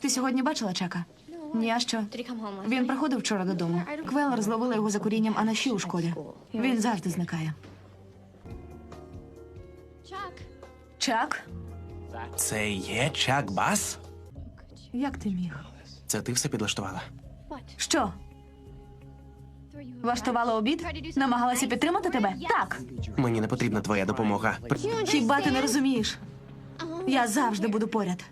Ти сьогодні бачила Чака? Ні, а що? Він приходив вчора додому. Квелер зловила його за курінням анаші у школі. Він завжди зникає. Чак? Це є Чак Бас? Як ти міг? Це ти все підлаштувала? Що? Влаштувала обід? Намагалася підтримати тебе? Так. Мені не потрібна твоя допомога. Хіба ти не розумієш? Я завжди буду поряд.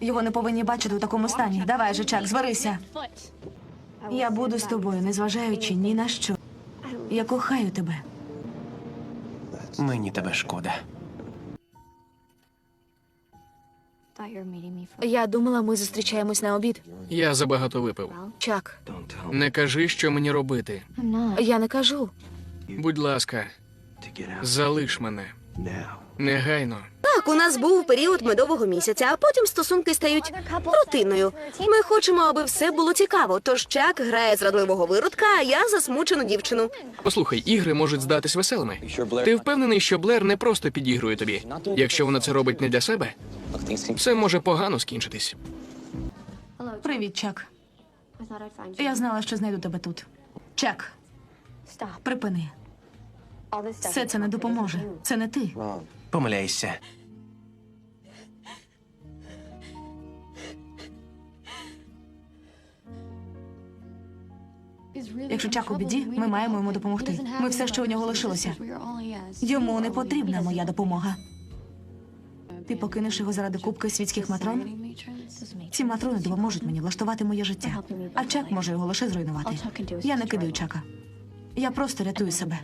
Його не повинні бачити у такому стані. Давай же, Чак, зварися. Я буду з тобою, незважаючи ні на що. Я кохаю тебе. Мені тебе шкода. Я думала, ми зустрічаємось на обід. Я забагато випив. Чак, Не кажи, що мені робити. я не кажу. Будь ласка, залиш мене. Негайно. Так, у нас був період медового місяця, а потім стосунки стають рутиною. Ми хочемо, аби все було цікаво. Тож Чак грає зрадливого виродка, а я засмучену дівчину. Послухай, ігри можуть здатись веселими. Ти впевнений, що Блер не просто підігрує тобі. Якщо вона це робить не для себе, все може погано скінчитись. Привіт, Чак. Я знала, що знайду тебе тут. Чак, припини. Все це не допоможе. Це не ти. Помиляйся. Якщо Чак у біді, ми маємо йому допомогти. Ми все, що у нього лишилося. Йому не потрібна моя допомога. Ти покинеш його заради кубки світських матрон? Ці матрони допоможуть мені влаштувати моє життя. А Чак може його лише зруйнувати. Я не кидаю Чака. Я просто рятую себе.